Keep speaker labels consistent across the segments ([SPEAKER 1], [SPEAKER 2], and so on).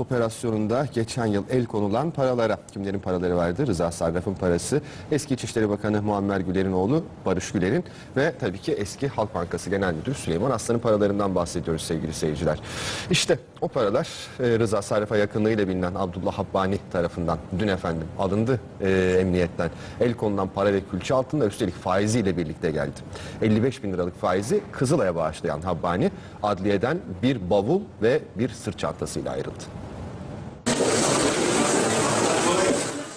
[SPEAKER 1] operasyonunda geçen yıl el konulan paralara kimlerin paraları vardı? Rıza Sarraf'ın parası, eski İçişleri Bakanı Muammer Güler'in oğlu Barış Güler'in ve tabii ki eski Halk Bankası Genel Müdürü Süleyman Aslan'ın paralarından bahsediyoruz sevgili seyirciler. İşte o paralar e, Rıza Sarraf'a yakınlığıyla bilinen Abdullah Habbani tarafından dün efendim alındı e, emniyetten. El konulan para ve külçe altında üstelik faiziyle birlikte geldi. 55 bin liralık faizi Kızılay'a bağışlayan Habbani adliyeden bir bavul ve bir sırt çantasıyla ayrıldı.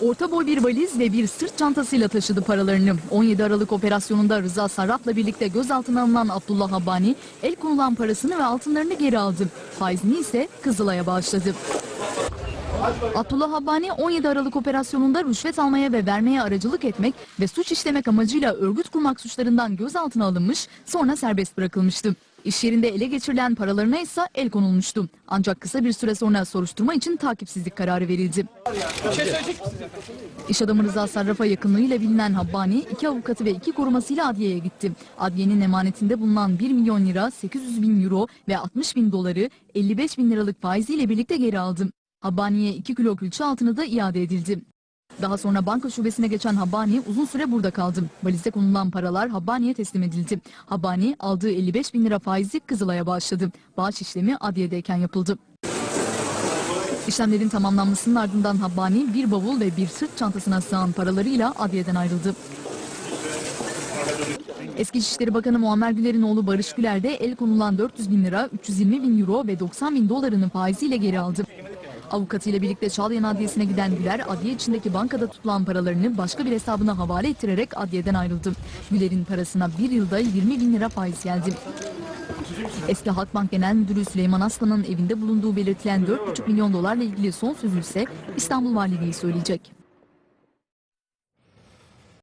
[SPEAKER 2] Orta boy bir valiz ve bir sırt çantasıyla taşıdı paralarını. 17 Aralık operasyonunda Rıza Sarraf'la birlikte gözaltına alınan Abdullah Habbani el konulan parasını ve altınlarını geri aldı. Faizini ise Kızılay'a bağışladı. Abdullah Habbani 17 Aralık operasyonunda rüşvet almaya ve vermeye aracılık etmek ve suç işlemek amacıyla örgüt kurmak suçlarından gözaltına alınmış, sonra serbest bırakılmıştı. İş yerinde ele geçirilen paralarına ise el konulmuştu. Ancak kısa bir süre sonra soruşturma için takipsizlik kararı verildi. İş adamı Rıza Sarraf'a yakınlığıyla bilinen Habbani, iki avukatı ve iki korumasıyla adliyeye gitti. Adliyenin emanetinde bulunan 1 milyon lira, 800 bin euro ve 60 bin doları 55 bin liralık faiziyle birlikte geri aldı. Habbani'ye 2 kilo külçe altını da iade edildi. Daha sonra banka şubesine geçen Habbani uzun süre burada kaldı. Valize konulan paralar Habbani'ye teslim edildi. Habbani aldığı 55 bin lira faizi Kızılay'a bağışladı. Bağış işlemi adliyedeyken yapıldı. İşlemlerin tamamlanmasının ardından Habbani bir bavul ve bir sırt çantasına sığan paralarıyla adliyeden ayrıldı. Eski İçişleri Bakanı Muammer Güler'in oğlu Barış Güler de el konulan 400 bin lira, 320 bin euro ve 90 bin dolarını faiziyle geri aldı. Avukatıyla birlikte Çağlayan Adliyesi'ne giden Güler, adliye içindeki bankada tutulan paralarını başka bir hesabına havale ettirerek adliyeden ayrıldı. Güler'in parasına bir yılda 20 bin lira faiz geldi. Eski Halkbank Genel Müdürü Süleyman Aslan'ın evinde bulunduğu belirtilen 4,5 milyon dolarla ilgili son sözü ise İstanbul Valiliği söyleyecek.